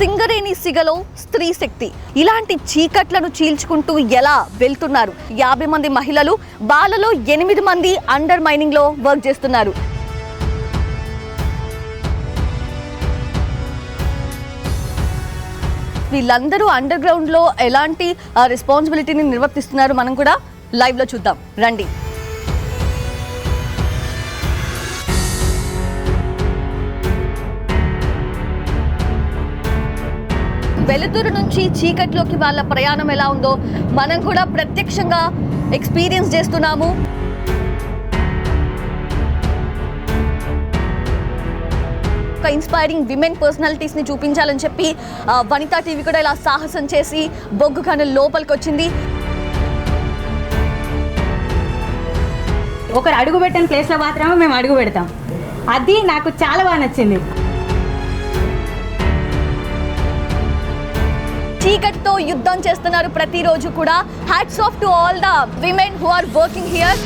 సింగరేణి సిగలో స్త్రీ శక్తి. ఇలాంటి చీకట్లను చీల్చుకుంటూ ఎలా వెళ్తున్నారు? యాభై మంది మహిళలు బాలలో ఎనిమిది మంది అండర్ మైనింగ్లో వర్క్ చేస్తున్నారు. వీళ్ళందరూ అండర్ గ్రౌండ్లో ఎలాంటి రెస్పాన్సిబిలిటీని నిర్వర్తిస్తున్నారు మనం కూడా లైవ్లో చూద్దాం. రండి. వెలుతురు నుంచి చీకట్లోకి వాళ్ళ ప్రయాణం ఎలా ఉందో మనం కూడా ప్రత్యక్షంగా ఎక్స్పీరియన్స్ చేస్తున్నాము. ఒక ఇన్స్పైరింగ్ విమెన్ పర్సనాలిటీస్ని చూపించాలని చెప్పి వనితా టీవీ కూడా ఇలా సాహసం చేసి బొగ్గు కను లోపలికి వచ్చింది ఒకరు అడుగు పెట్టిన ప్లేస్లో మాత్రమే మేము అడుగు పెడతాం. అది నాకు చాలా బాగా నచ్చింది. చీకటితో యుద్ధం చేస్తున్నారు ప్రతిరోజు కూడా. Hats off to all the women who are working here